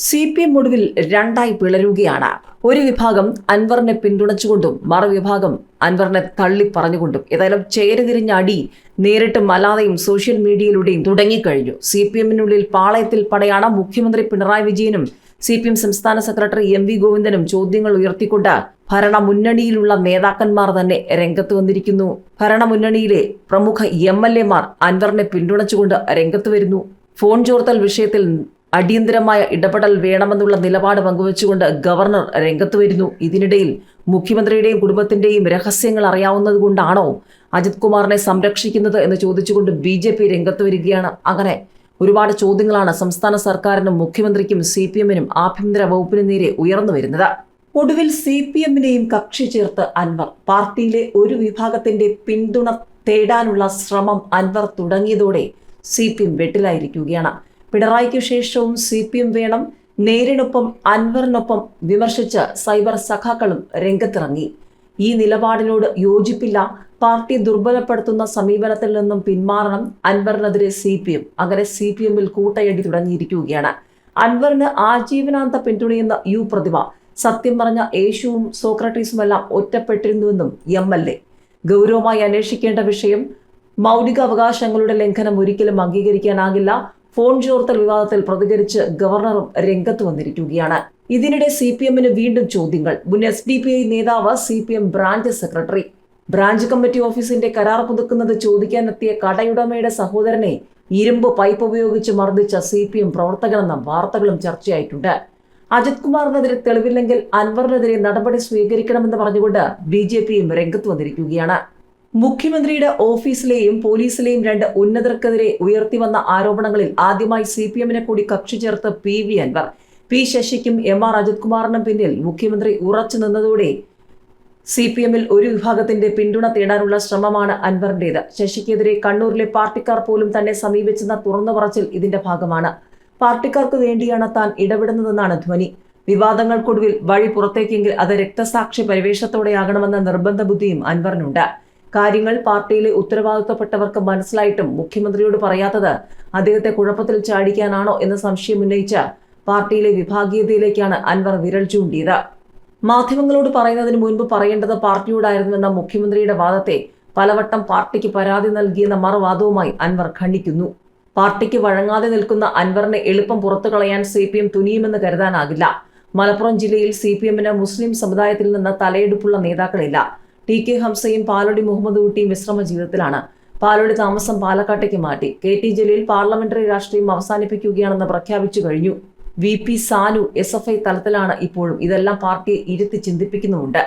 C P M ഒടുവിൽ രണ്ടായി പിളരുകയാണ്. ഒരു വിഭാഗം അൻവറിനെ പിന്തുണച്ചുകൊണ്ടും മറുവിഭാഗം അൻവറിനെ തള്ളി പറഞ്ഞുകൊണ്ടും ഏതായാലും ചേരുതിരിഞ്ഞ അടി നേരിട്ടും അല്ലാതെയും സോഷ്യൽ മീഡിയയിലൂടെയും തുടങ്ങിക്കഴിഞ്ഞു. സി പി എമ്മിനുള്ളിൽ പാളയത്തിൽ പടയാണ് മുഖ്യമന്ത്രി പിണറായി വിജയനും സി പി എം സംസ്ഥാന സെക്രട്ടറി എം വി ഗോവിന്ദനും ചോദ്യങ്ങൾ ഉയർത്തിക്കൊണ്ട് ഭരണ മുന്നണിയിലുള്ള നേതാക്കന്മാർ തന്നെ രംഗത്ത് വന്നിരിക്കുന്നു. ഭരണ മുന്നണിയിലെ പ്രമുഖ എം എൽ എമാർ അൻവറിനെ പിന്തുണച്ചുകൊണ്ട് രംഗത്ത് വരുന്നു. ഫോൺ ചോർത്തൽ വിഷയത്തിൽ അടിയന്തരമായ ഇടപെടൽ വേണമെന്നുള്ള നിലപാട് പങ്കുവച്ചുകൊണ്ട് ഗവർണർ രംഗത്ത് വരുന്നു. ഇതിനിടയിൽ മുഖ്യമന്ത്രിയുടെയും കുടുംബത്തിന്റെയും രഹസ്യങ്ങൾ അറിയാവുന്നതുകൊണ്ടാണോ അജിത് കുമാറിനെ സംരക്ഷിക്കുന്നത് എന്ന് ചോദിച്ചുകൊണ്ട് ബി ജെ പി രംഗത്ത് വരികയാണ്. അങ്ങനെ ഒരുപാട് ചോദ്യങ്ങളാണ് സംസ്ഥാന സർക്കാരിനും മുഖ്യമന്ത്രിക്കും സി പി എമ്മിനും ആഭ്യന്തര വകുപ്പിനും നേരെ ഉയർന്നു വരുന്നത്. ഒടുവിൽ സി പി എമ്മിനെയും കക്ഷി ചേർത്ത് അൻവർ. പാർട്ടിയിലെ ഒരു വിഭാഗത്തിന്റെ പിന്തുണ തേടാനുള്ള ശ്രമം അൻവർ തുടങ്ങിയതോടെ സി പി എം വെട്ടിലായിരിക്കുകയാണ്. പിണറായിക്ക് ശേഷവും സി പി എം വേണം. നേരിനൊപ്പം അൻവറിനൊപ്പം വിമർശിച്ച് സൈബർ സഖാക്കളും രംഗത്തിറങ്ങി. ഈ നിലപാടിനോട് യോജിപ്പില്ല. പാർട്ടി ദുർബലപ്പെടുത്തുന്ന സമീപനത്തിൽ നിന്നും പിന്മാറണം. അൻവറിനെതിരെ സി പി എം അങ്ങനെ സി പി എമ്മിൽ കൂട്ടയടി തുടങ്ങിയിരിക്കുകയാണ്. അൻവറിന് ആജീവനാന്ത പിന്തുണയുന്ന യു പ്രതിഭ സത്യം പറഞ്ഞ യേശുവും സോക്രട്ടീസുമെല്ലാം ഒറ്റപ്പെട്ടിരുന്നുവെന്നും എം എൽ എ. ഗൗരവമായി അന്വേഷിക്കേണ്ട വിഷയം മൗലികാവകാശങ്ങളുടെ ലംഘനം ഒരിക്കലും അംഗീകരിക്കാനാകില്ല. ഫോൺ ചോർത്തൽ വിവാദത്തിൽ പ്രതികരിച്ച് ഗവർണറും രംഗത്ത് വന്നിരിക്കുകയാണ്. ഇതിനിടെ സി പി എമ്മിന് വീണ്ടും ചോദ്യങ്ങൾ. മുൻ എസ് ഡി പി ഐ നേതാവ് C P M branch secretary. Branch committee ഓഫീസിന്റെ കരാർ പുതുക്കുന്നത് ചോദിക്കാനെത്തിയ കടയുടമയുടെ സഹോദരനെ ഇരുമ്പ് പൈപ്പ് ഉപയോഗിച്ച് മർദ്ദിച്ച സി പി എം പ്രവർത്തകനെന്ന വാർത്തകളും ചർച്ചയായിട്ടുണ്ട്. അജിത് കുമാറിനെതിരെ തെളിവില്ലെങ്കിൽ അൻവറിനെതിരെ നടപടി സ്വീകരിക്കണമെന്ന് പറഞ്ഞുകൊണ്ട് ബി ജെ പിയും രംഗത്ത് വന്നിരിക്കുകയാണ്. മുഖ്യമന്ത്രിയുടെ ഓഫീസിലെയും പോലീസിലെയും രണ്ട് ഉന്നതർക്കെതിരെ ഉയർത്തി വന്ന ആരോപണങ്ങളിൽ ആദ്യമായി സി പി എമ്മിനെ കൂടി കക്ഷി ചേർത്ത് പി വി അൻവർ. പി ശശിക്കും എം ആർ അജിത് കുമാറിനും പിന്നിൽ മുഖ്യമന്ത്രി ഉറച്ചു നിന്നതോടെ സി പി എമ്മിൽ ഒരു വിഭാഗത്തിന്റെ പിന്തുണ തേടാനുള്ള ശ്രമമാണ് അൻവറിന്റേത്. ശശിക്കെതിരെ കണ്ണൂരിലെ പാർട്ടിക്കാർ പോലും തന്നെ സമീപിച്ചെന്ന തുറന്നു പറച്ചിൽ ഇതിന്റെ ഭാഗമാണ്. പാർട്ടിക്കാർക്ക് വേണ്ടിയാണ് താൻ ഇടപെടുന്നതെന്നാണ് ധ്വനി. വിവാദങ്ങൾക്കൊടുവിൽ വഴി പുറത്തേക്കെങ്കിൽ അത് രക്തസാക്ഷി പരിവേഷത്തോടെയാകണമെന്ന നിർബന്ധ ബുദ്ധിയും അൻവറിനുണ്ട്. കാര്യങ്ങൾ പാർട്ടിയിലെ ഉത്തരവാദിത്തപ്പെട്ടവർക്ക് മനസ്സിലായിട്ടും മുഖ്യമന്ത്രിയോട് പറയാത്തത് അദ്ദേഹത്തെ കുഴപ്പത്തിൽ ചാടിക്കാനാണോ എന്ന സംശയം ഉന്നയിച്ച പാർട്ടിയിലെ വിഭാഗീയതയിലേക്കാണ് അൻവർ വിരൽ ചൂണ്ടിയത്. മാധ്യമങ്ങളോട് പറയുന്നതിന് മുൻപ് പറയേണ്ടത് പാർട്ടിയോടായിരുന്നുവെന്ന മുഖ്യമന്ത്രിയുടെ വാദത്തെ പലവട്ടം പാർട്ടിക്ക് പരാതി നൽകിയെന്ന മറുവാദവുമായി അൻവർ ഖണ്ഡിക്കുന്നു. പാർട്ടിക്ക് വഴങ്ങാതെ നിൽക്കുന്ന അൻവറിനെ എളുപ്പം പുറത്തു കളയാൻ സി പി എം തുനിയുമെന്ന് കരുതാനാകില്ല. മലപ്പുറം ജില്ലയിൽ സി പി എമ്മിന് മുസ്ലിം സമുദായത്തിൽ നിന്ന് തലയെടുപ്പുള്ള നേതാക്കളില്ല. ടി കെ ഹംസയും പാലോടി മുഹമ്മദ് കുട്ടിയും വിശ്രമ ജീവിതത്തിലാണ്. പാലോടി താമസം പാലക്കാട്ടേക്ക് മാറ്റി. കെ ടി ജലീൽ പാർലമെന്ററി രാഷ്ട്രീയം അവസാനിപ്പിക്കുകയാണെന്ന് പ്രഖ്യാപിച്ചു കഴിഞ്ഞു. V P Sanu S F I തലത്തിലാണ് ഇപ്പോഴും ഇതെല്ലാം പാർട്ടിയെ ഇരുത്തി ചിന്തിപ്പിക്കുന്നുമുണ്ട്.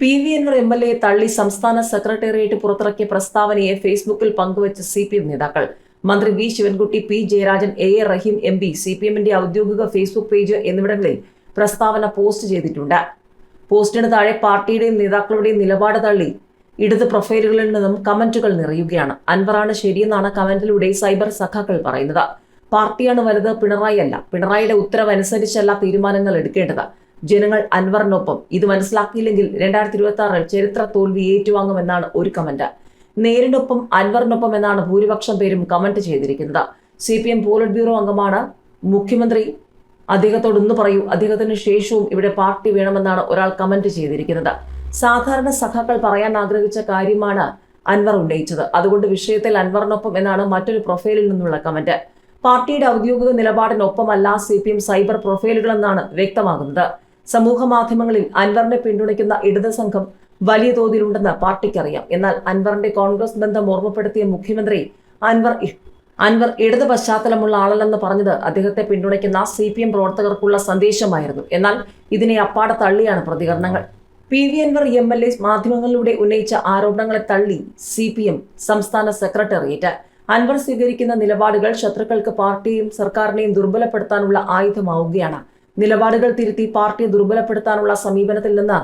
P V Anvar M L A തള്ളി സംസ്ഥാന സെക്രട്ടേറിയറ്റ് പുറത്തിറക്കിയ പ്രസ്താവനയെ ഫേസ്ബുക്കിൽ പങ്കുവച്ച സി പി എം നേതാക്കൾ. മന്ത്രി V Sivankutty P Jayarajan A A Rahim M P C P എമ്മിന്റെ ഔദ്യോഗിക ഫേസ്ബുക്ക് പേജ് എന്നിവിടങ്ങളിൽ പ്രസ്താവന പോസ്റ്റ് ചെയ്തിട്ടുണ്ട്. പോസ്റ്റിന് താഴെ പാർട്ടിയുടെയും നേതാക്കളുടെയും നിലപാട് തള്ളി ഇടത് പ്രൊഫൈലുകളിൽ നിന്നും കമന്റുകൾ നിറയുകയാണ്. അൻവറാണ് ശരിയെന്നാണ് കമന്റിലൂടെ സൈബർ സഖാക്കൾ പറയുന്നത്. പാർട്ടിയാണ് വലുത് പിണറായി അല്ല. പിണറായിയുടെ ഉത്തരവ് അനുസരിച്ചല്ല തീരുമാനങ്ങൾ എടുക്കേണ്ടത്. ജനങ്ങൾ അൻവറിനൊപ്പം. ഇത് മനസ്സിലാക്കിയില്ലെങ്കിൽ രണ്ടായിരത്തി ഇരുപത്തി ആറിൽ ചരിത്ര തോൽവി ഏറ്റുവാങ്ങുമെന്നാണ് ഒരു കമന്റ്. നേരിനൊപ്പം അൻവറിനൊപ്പം എന്നാണ് ഭൂരിപക്ഷം പേരും കമന്റ് ചെയ്തിരിക്കുന്നത്. C P M polit bureau അംഗമാണ് മുഖ്യമന്ത്രി അദ്ദേഹത്തോട് ഒന്ന് പറയൂ. അദ്ദേഹത്തിന് ശേഷവും ഇവിടെ പാർട്ടി വേണമെന്നാണ് ഒരാൾ കമന്റ് ചെയ്തിരിക്കുന്നത്. സാധാരണ സഖാക്കൾ പറയാൻ ആഗ്രഹിച്ച കാര്യമാണ് അൻവർ ഉന്നയിച്ചത്. അതുകൊണ്ട് വിഷയത്തിൽ അൻവറിനൊപ്പം എന്നാണ് മറ്റൊരു പ്രൊഫൈലിൽ നിന്നുള്ള കമന്റ് പാർട്ടിയുടെ ഔദ്യോഗിക നിലപാടിനൊപ്പമല്ല സി പി എം സൈബർ പ്രൊഫൈലുകളെന്നാണ് വ്യക്തമാകുന്നത്. സമൂഹ മാധ്യമങ്ങളിൽ അൻവറിനെ പിന്തുണയ്ക്കുന്ന ഇടത് സംഘം വലിയ തോതിലുണ്ടെന്ന് പാർട്ടിക്കറിയാം. എന്നാൽ അൻവറിന്റെ കോൺഗ്രസ് ബന്ധം ഓർമ്മപ്പെടുത്തിയ മുഖ്യമന്ത്രി അൻവർ അൻവർ ഇടത് പശ്ചാത്തലമുള്ള ആളല്ലെന്ന് പറഞ്ഞത് അദ്ദേഹത്തെ പിന്തുണയ്ക്കുന്ന സി പി എം പ്രവർത്തകർക്കുള്ള സന്ദേശമായിരുന്നു. എന്നാൽ ഇതിനെ അപ്പാടെ തള്ളിയാണ് പ്രതികരണങ്ങൾ. P V Anvar M L A മാധ്യമങ്ങളിലൂടെ ഉന്നയിച്ച ആരോപണങ്ങളെ തള്ളി സി പി എം സംസ്ഥാന സെക്രട്ടേറിയറ്റ്. അൻവർ സ്വീകരിക്കുന്ന നിലപാടുകൾ ശത്രുക്കൾക്ക് പാർട്ടിയെയും സർക്കാരിനെയും ദുർബലപ്പെടുത്താനുള്ള ആയുധമാവുകയാണ്. നിലപാടുകൾ തിരുത്തി പാർട്ടിയെ ദുർബലപ്പെടുത്താനുള്ള സമീപനത്തിൽ നിന്ന്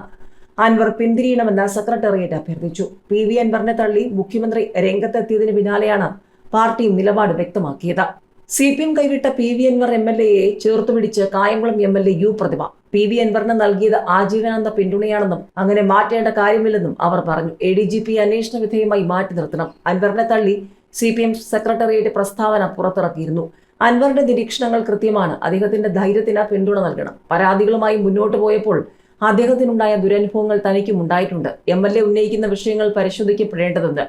അൻവർ പിന്തിരിയണമെന്ന് സെക്രട്ടേറിയറ്റ് അഭ്യർത്ഥിച്ചു. പി വി അൻവറിനെ തള്ളി മുഖ്യമന്ത്രി രംഗത്തെത്തിയതിന് പിന്നാലെയാണ് പാർട്ടിയും നിലപാട് വ്യക്തമാക്കിയത്. സി പി എം കൈവിട്ട P V Anvar M L എയെ ചേർത്തുപിടിച്ച് Kayamkulam M L A U Prathibha P V അൻവറിന് നൽകിയത് ആജീവനാന്ത പിന്തുണയാണെന്നും അങ്ങനെ മാറ്റേണ്ട കാര്യമില്ലെന്നും അവർ പറഞ്ഞു. എ ഡി ജി പി അന്വേഷണ വിധേയമായി മാറ്റി നിർത്തണം. അൻവറിനെ തള്ളി സി പി എം സെക്രട്ടേറിയറ്റ് പ്രസ്താവന പുറത്തിറക്കിയിരുന്നു. അൻവറിന്റെ നിരീക്ഷണങ്ങൾ കൃത്യമാണ്. അദ്ദേഹത്തിന്റെ ധൈര്യത്തിന് പിന്തുണ നൽകണം. പരാതികളുമായി മുന്നോട്ട് പോയപ്പോൾ അദ്ദേഹത്തിനുണ്ടായ ദുരനുഭവങ്ങൾ തനിക്കും ഉണ്ടായിട്ടുണ്ട്. എം എൽ എ ഉന്നയിക്കുന്ന വിഷയങ്ങൾ പരിശോധിക്കപ്പെടേണ്ടതുണ്ട്.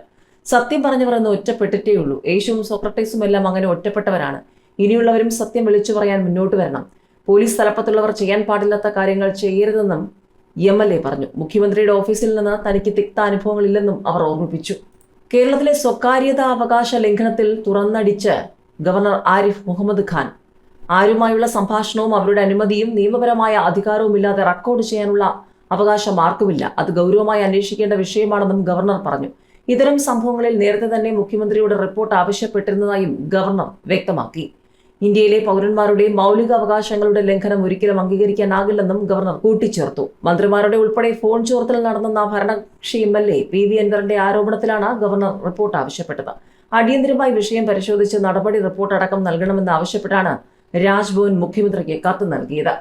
സത്യം പറഞ്ഞവർ എന്ന് ഒറ്റപ്പെട്ടിട്ടേയുള്ളൂ യേശുവും സോക്രട്ടീസും എല്ലാം അങ്ങനെ ഒറ്റപ്പെട്ടവരാണ്. ഇനിയുള്ളവരും സത്യം വിളിച്ചു പറയാൻ മുന്നോട്ട് വരണം. പോലീസ് തലപ്പത്തുള്ളവർ ചെയ്യാൻ പാടില്ലാത്ത കാര്യങ്ങൾ ചെയ്യരുതെന്നും എം എൽ എ പറഞ്ഞു. മുഖ്യമന്ത്രിയുടെ ഓഫീസിൽ നിന്ന് തനിക്ക് തിക്ത അനുഭവങ്ങളില്ലെന്നും അവർ ഓർമ്മിപ്പിച്ചു. കേരളത്തിലെ സ്വകാര്യതാ അവകാശ ലംഘനത്തിൽ തുറന്നടിച്ച് ഗവർണർ ആരിഫ് മുഹമ്മദ് ഖാൻ. ആരുമായുള്ള സംഭാഷണവും അവരുടെ അനുമതിയും നിയമപരമായ അധികാരവുമില്ലാതെ റെക്കോർഡ് ചെയ്യാനുള്ള അവകാശം ആർക്കുമില്ല. അത് ഗൗരവമായി അന്വേഷിക്കേണ്ട വിഷയമാണെന്നും ഗവർണർ പറഞ്ഞു. ഇത്തരം സംഭവങ്ങളിൽ നേരത്തെ തന്നെ മുഖ്യമന്ത്രിയുടെ റിപ്പോർട്ട് ആവശ്യപ്പെട്ടിരുന്നതായും ഗവർണർ വ്യക്തമാക്കി. ഇന്ത്യയിലെ പൗരന്മാരുടെ മൗലിക അവകാശങ്ങളുടെ ലംഘനം ഒരിക്കലും അംഗീകരിക്കാനാകില്ലെന്നും ഗവർണർ കൂട്ടിച്ചേർത്തു. മന്ത്രിമാരുടെ ഉൾപ്പെടെ ഫോൺ ചോർത്തൽ നടന്നെന്ന ഭരണകക്ഷി M L A P V അൻവറിന്റെ ആരോപണത്തിലാണ് ഗവർണർ റിപ്പോർട്ട് ആവശ്യപ്പെട്ടത്. അടിയന്തരമായി വിഷയം പരിശോധിച്ച് നടപടി റിപ്പോർട്ട് അടക്കം നൽകണമെന്ന് ആവശ്യപ്പെട്ടാണ് രാജ്ഭവൻ മുഖ്യമന്ത്രിക്ക് കത്ത് നൽകിയത്.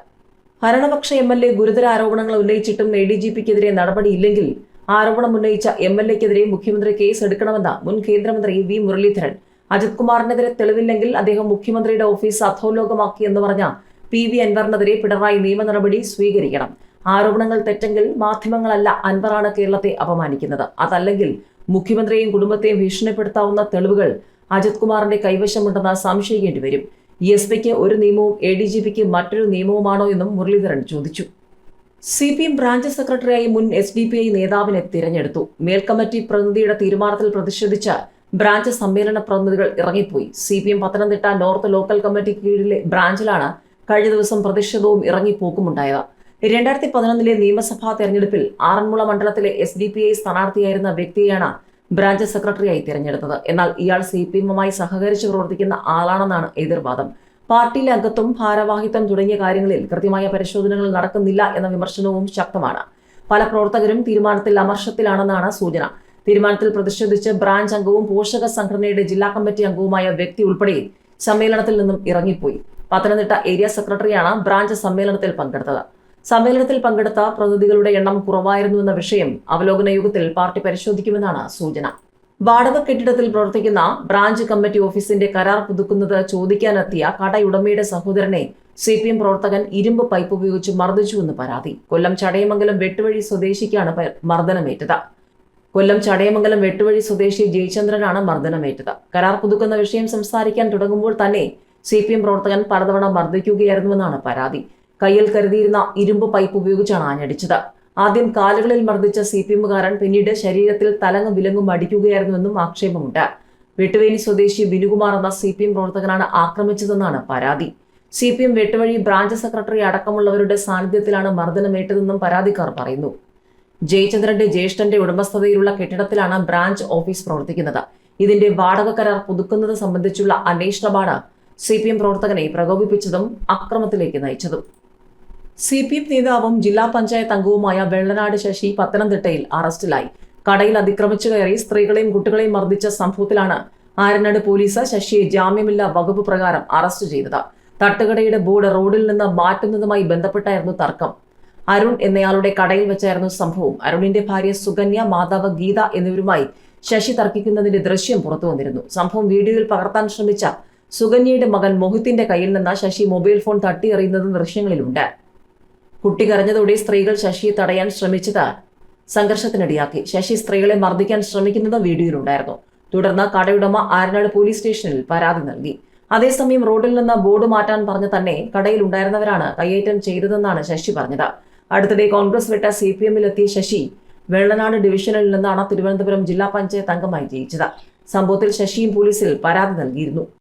ഭരണപക്ഷ എം എൽ എ ഗുരുതര ആരോപണങ്ങൾ ഉന്നയിച്ചിട്ടും എ ഡി ജി പിക്കെതിരെ നടപടിയില്ലെങ്കിൽ ആരോപണം ഉന്നയിച്ച എം എൽ എക്കെതിരെ മുഖ്യമന്ത്രി കേസ് എടുക്കണമെന്ന മുൻ കേന്ദ്രമന്ത്രി വി മുരളീധരൻ. അജിത് കുമാറിനെതിരെ തെളിവില്ലെങ്കിൽ അദ്ദേഹം മുഖ്യമന്ത്രിയുടെ ഓഫീസ് അധോലോകമാക്കി എന്ന് പറഞ്ഞ പി വി അൻവറിനെതിരെ പിണറായി നിയമ നടപടി സ്വീകരിക്കണം. ആരോപണങ്ങൾ തെറ്റെങ്കിൽ മാധ്യമങ്ങളല്ല അൻവറാണ് കേരളത്തെ അപമാനിക്കുന്നത്. അതല്ലെങ്കിൽ മുഖ്യമന്ത്രിയെയും കുടുംബത്തെയും ഭീഷണിപ്പെടുത്താവുന്ന തെളിവുകൾ അജിത് കുമാറിന്റെ കൈവശമുണ്ടെന്ന് സംശയിക്കേണ്ടി വരും. എസ് പിക്ക് ഒരു നിയമവും എ ഡി ജി പിക്ക് മറ്റൊരു നിയമവുമാണോ എന്നും മുരളീധരൻ ചോദിച്ചു. സി പി എം ബ്രാഞ്ച് സെക്രട്ടറിയായി മുൻ എസ് ഡി പി ഐ നേതാവിനെ തിരഞ്ഞെടുത്തു. മേൽക്കമ്മിറ്റി പ്രതിനിധിയുടെ തീരുമാനത്തിൽ പ്രതിഷേധിച്ച് ബ്രാഞ്ച് സമ്മേളന പ്രതിനിധികൾ ഇറങ്ങിപ്പോയി. C P M Pathanamthitta north local committee കീഴിലെ ബ്രാഞ്ചിലാണ് കഴിഞ്ഞ ദിവസം പ്രതിഷേധവും ഇറങ്ങിപ്പോക്കുമുണ്ടായത്. രണ്ടായിരത്തി പതിനൊന്നിലെ നിയമസഭാ തെരഞ്ഞെടുപ്പിൽ ആറന്മുള മണ്ഡലത്തിലെ എസ് ഡി പി ഐ സ്ഥാനാർത്ഥിയായിരുന്ന വ്യക്തിയെയാണ് ബ്രാഞ്ച് സെക്രട്ടറിയായി തിരഞ്ഞെടുത്തത്. എന്നാൽ ഇയാൾ സി പി എമ്മുമായി സഹകരിച്ച് പ്രവർത്തിക്കുന്ന ആളാണെന്നാണ് എതിർവാദം. പാർട്ടിയിലെ അംഗത്വം ഭാരവാഹിത്വം തുടങ്ങിയ കാര്യങ്ങളിൽ കൃത്യമായ പരിശോധനകൾ നടക്കുന്നില്ല എന്ന വിമർശനവും ശക്തമാണ്. പല പ്രവർത്തകരും തീരുമാനത്തിൽ അമർഷത്തിലാണെന്നാണ് സൂചന. തീരുമാനത്തിൽ പ്രതിഷേധിച്ച് ബ്രാഞ്ച് അംഗവും പോഷക സംഘടനയുടെ ജില്ലാ കമ്മിറ്റി അംഗവുമായ വ്യക്തി ഉൾപ്പെടെ സമ്മേളനത്തിൽ നിന്നും ഇറങ്ങിപ്പോയി. പത്തനംതിട്ട ഏരിയ സെക്രട്ടറിയാണ് ബ്രാഞ്ച് സമ്മേളനത്തിൽ പങ്കെടുത്തത്. സമ്മേളനത്തിൽ പങ്കെടുത്ത പ്രതിനിധികളുടെ എണ്ണം കുറവായിരുന്നുവെന്ന വിഷയം അവലോകന യോഗത്തിൽ പാർട്ടി പരിശോധിക്കുമെന്നാണ് സൂചന. വാടക കെട്ടിടത്തിൽ പ്രവർത്തിക്കുന്ന ബ്രാഞ്ച് കമ്മിറ്റി ഓഫീസിന്റെ കരാർ പുതുക്കുന്നത് ചോദിക്കാനെത്തിയ കടയുടമയുടെ സഹോദരനെ സി പി എം പ്രവർത്തകൻ ഇരുമ്പ് പൈപ്പ് ഉപയോഗിച്ച് മർദ്ദിച്ചുവെന്ന് പരാതി. കൊല്ലം ചടയമംഗലം വെട്ടുവഴി സ്വദേശിക്കാണ് മർദ്ദനമേറ്റത്. കൊല്ലം ചടയമംഗലം വെട്ടുവഴി സ്വദേശി ജയചന്ദ്രനാണ് മർദ്ദനമേറ്റത്. കരാർ പുതുക്കുന്ന വിഷയം സംസാരിക്കാൻ തുടങ്ങുമ്പോൾ തന്നെ സി പി എം പ്രവർത്തകൻ പലതവണ മർദ്ദിക്കുകയായിരുന്നുവെന്നാണ് പരാതി. കയ്യിൽ കരുതിയിരുന്ന ഇരുമ്പ് പൈപ്പ് ഉപയോഗിച്ചാണ് ആഞ്ഞടിച്ചത്. ആദ്യം കാലുകളിൽ മർദ്ദിച്ച സി പി എമ്മുകാരൻ പിന്നീട് ശരീരത്തിൽ തലങ്ങും വിലങ്ങും അടിക്കുകയായിരുന്നുവെന്നും ആക്ഷേപമുണ്ട്. വെട്ടുവേലി സ്വദേശി ബിനുകുമാർ എന്ന സി പി എം പ്രവർത്തകനാണ് ആക്രമിച്ചതെന്നാണ് പരാതി. C P M Vettuvazhi branch secretary അടക്കമുള്ളവരുടെ സാന്നിധ്യത്തിലാണ് മർദ്ദനമേറ്റതെന്നും പരാതിക്കാർ പറയുന്നു. ജയചന്ദ്രന്റെ ജ്യേഷ്ഠന്റെ ഉടമസ്ഥതയിലുള്ള കെട്ടിടത്തിലാണ് ബ്രാഞ്ച് ഓഫീസ് പ്രവർത്തിക്കുന്നത്. ഇതിന്റെ വാടക കരാർ പുതുക്കുന്നത് സംബന്ധിച്ചുള്ള അന്വേഷണമാണ് സി പി എം പ്രവർത്തകനെ പ്രകോപിപ്പിച്ചതും അക്രമത്തിലേക്ക് നയിച്ചതും. സി പി എം നേതാവും ജില്ലാ പഞ്ചായത്ത് അംഗവുമായ വെള്ളനാട് ശശി പത്തനംതിട്ടയിൽ അറസ്റ്റിലായി. കടയിൽ അതിക്രമിച്ചു കയറി സ്ത്രീകളെയും കുട്ടികളെയും മർദ്ദിച്ച സംഭവത്തിലാണ് ആരനാട് പോലീസ് ശശിയെ ജാമ്യമില്ലാ വകുപ്പ് പ്രകാരം അറസ്റ്റ് ചെയ്തത്. തട്ടുകടയുടെ ബോർഡ് റോഡിൽ നിന്ന് മാറ്റുന്നതുമായി ബന്ധപ്പെട്ടായിരുന്നു തർക്കം. അരുൺ എന്നയാളുടെ കടയിൽ വെച്ചായിരുന്നു സംഭവം. അരുണിന്റെ ഭാര്യ സുകന്യ മാതാവ് ഗീത എന്നിവരുമായി ശശി തർക്കിക്കുന്നതിന്റെ ദൃശ്യം പുറത്തു വന്നിരുന്നു. സംഭവം വീഡിയോയിൽ പകർത്താൻ ശ്രമിച്ച സുകന്യയുടെ മകൻ മോഹിത്തിന്റെ കയ്യിൽ നിന്ന് ശശി മൊബൈൽ ഫോൺ തട്ടിയെറിയുന്നതും ദൃശ്യങ്ങളിലുണ്ട്. കുട്ടി കരഞ്ഞതോടെ സ്ത്രീകൾ ശശിയെ തടയാൻ ശ്രമിച്ചത് സംഘർഷത്തിനിടയാക്കി. ശശി സ്ത്രീകളെ മർദ്ദിക്കാൻ ശ്രമിക്കുന്നത് വീഡിയോയിലുണ്ടായിരുന്നു. തുടർന്ന് കടയുടമ ആരനാട് പോലീസ് സ്റ്റേഷനിൽ പരാതി നൽകി. അതേസമയം റോഡിൽ നിന്ന് ബോർഡ് മാറ്റാൻ പറഞ്ഞ തന്നെ കടയിൽ ഉണ്ടായിരുന്നവരാണ് കയ്യേറ്റം ചെയ്തതെന്നാണ് ശശി പറഞ്ഞത്. അടുത്തിടെ കോൺഗ്രസ് വിട്ട സി പി എമ്മിലെത്തിയ ശശി വെള്ളനാട് ഡിവിഷനിൽ നിന്നാണ് തിരുവനന്തപുരം ജില്ലാ പഞ്ചായത്ത് അംഗമായി ജയിച്ചത്. സംഭവത്തിൽ ശശിയും പോലീസിൽ പരാതി നൽകിയിരുന്നു.